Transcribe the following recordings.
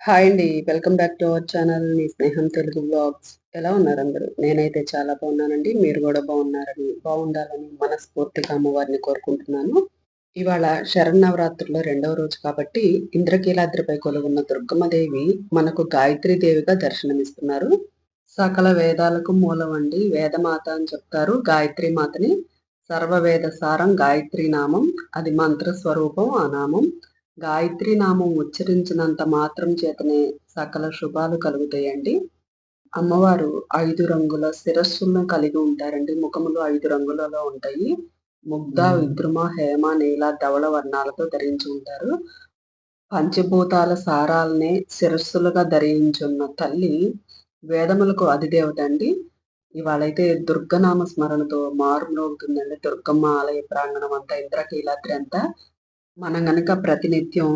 Hi అండి. Welcome back to our channel. మీ స్నేహం Telugu blogs ఎలా ఉన్నారు అందరూ? నేనైతే చాలా బాగున్నానండి. మీరు కూడా బాగున్నారని బాగుండాలని మనస్ఫూర్తిగా అమ్మవారిని కోరుకుంటున్నాను. ఇవాళ శరన్నవరాత్రుల్లో రెండవ రోజు కాబట్టి ఇంద్రకీలాద్రిపై కొలువున్న దుర్గమ్మదేవి మనకు గాయత్రి దేవిగా దర్శనమిస్తున్నారు. సకల వేదాలకు మూలం అండి వేదమాత అని చెప్తారు. గాయత్రి మాతని సర్వవేద సారం గాయత్రి నామం. అది మంత్ర స్వరూపం ఆ నామం. గాయత్రి నామం ఉచ్చరించినంత మాత్రం చేతనే సకల శుభాలు కలుగుతాయండి. అమ్మవారు ఐదు రంగుల శిరస్సులను కలిగి ఉంటారండి. ముఖములు ఐదు రంగులలో ఉంటాయి. ముగ్ధ విద్రుమ హేమ నీల ధవళ వర్ణాలతో ధరించి ఉంటారు. పంచభూతాల సారాలనే శిరస్సులుగా ధరించున్న తల్లి వేదములకు అధిదేవత అండి. ఇవాళైతే దుర్గనామ స్మరణతో మారుమోగుతుందండి దుర్గమ్మ ఆలయ ప్రాంగణం అంతా ఇంద్రకీలాద్రి అంతా. మనం గనక ప్రతినిత్యం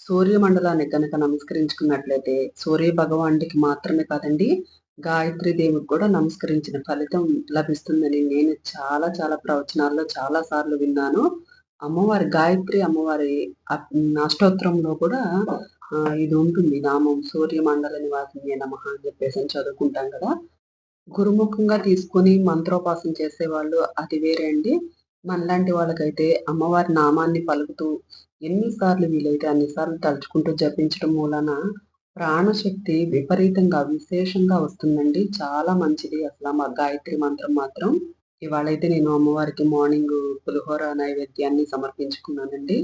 సూర్యమండలాన్ని కనుక నమస్కరించుకున్నట్లయితే సూర్య భగవానుడికి మాత్రమే కాదండి గాయత్రి దేవుడికి కూడా నమస్కరించిన ఫలితం లభిస్తుందని నేను చాలా చాలా ప్రవచనాల్లో చాలా సార్లు విన్నాను. అమ్మవారి గాయత్రి అమ్మవారి అష్టోత్తరంలో కూడా ఇది ఉంటుంది. నామం సూర్యమండల నివాసిని నమ అని చెప్పేసి చదువుకుంటాం కదా. గురుముఖంగా తీసుకొని మంత్రోపాసన చేసేవాళ్ళు అది వేరే అండి. మనలాంటి వాళ్ళకైతే అమ్మవారి నామాన్ని పలుకుతూ ఎన్నిసార్లు వీలైతే అన్నిసార్లు తలుచుకుంటూ జపించడం మూలన ప్రాణశక్తి విపరీతంగా విశేషంగా వస్తుందండి. చాలా మంచిది. అసలు మా గాయత్రి మంత్రం మాత్రం ఇవాళైతే నేను అమ్మవారికి మార్నింగ్ పులిహోర నైవేద్యాన్ని సమర్పించుకున్నానండి.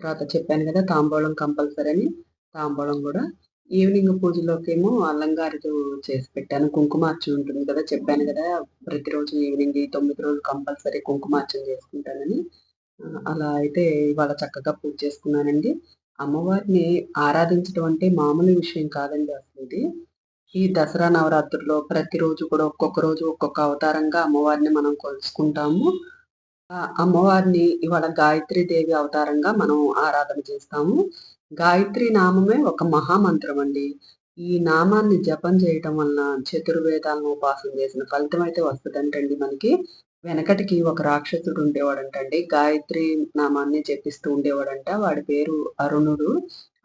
తర్వాత చెప్పాను కదా తాంబూలం కంపల్సరీ అని. తాంబూలం కూడా ఈవినింగ్ పూజలోకేమో అల్లంగారితో చేసి పెట్టాను. కుంకుమార్చన ఉంటుంది కదా చెప్పాను కదా ప్రతిరోజు ఈవినింగ్ తొమ్మిది రోజులు కంపల్సరీ కుంకుమార్చన చేసుకుంటానని. అలా అయితే ఇవాళ చక్కగా పూజ చేసుకున్నానండి. అమ్మవారిని ఆరాధించడం అంటే మామూలు విషయం కాదండి అసలు ఇది. ఈ దసరా నవరాత్రుల్లో ప్రతిరోజు కూడా ఒక్కొక్క రోజు ఒక్కొక్క అవతారంగా అమ్మవారిని మనం కొలుసుకుంటాము. అమ్మవారిని ఇవాళ గాయత్రి దేవి అవతారంగా మనం ఆరాధన చేస్తాము. గాయత్రి నామమే ఒక మహామంత్రం అండి. ఈ నామాన్ని జపం చేయటం వలన చతుర్వేదాలను ఉపాసన చేసిన ఫలితం అయితే వస్తుందంటండి మనకి. వెనకటికి ఒక రాక్షసుడు ఉండేవాడంటండి. గాయత్రి నామాన్ని జపిస్తూ ఉండేవాడంట. వాడి పేరు అరుణుడు.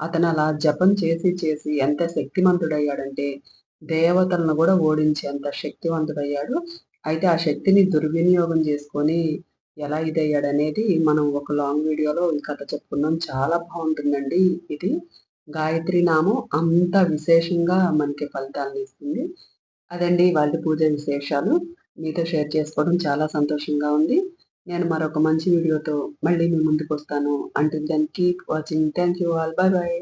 అతను అలా జపం చేసి చేసి ఎంత శక్తిమంతుడయ్యాడంటే దేవతలను కూడా ఓడించేంత శక్తివంతుడయ్యాడు. అయితే ఆ శక్తిని దుర్వినియోగం చేసుకొని ఎలా ఇదయ్యాడు అనేది మనం ఒక లాంగ్ వీడియోలో ఈ కథ చెప్పుకున్నాం. చాలా బాగుంటుందండి ఇది. గాయత్రి నామం అంత విశేషంగా మనకి ఫలితాలను ఇస్తుంది. అదండి వాళ్ళ పూజ విశేషాలు. మీతో షేర్ చేసుకోవడం చాలా సంతోషంగా ఉంది. నేను మరొక మంచి వీడియోతో మళ్ళీ మీ ముందుకు వస్తాను. అంటే దానికి watching. Thank you all bye bye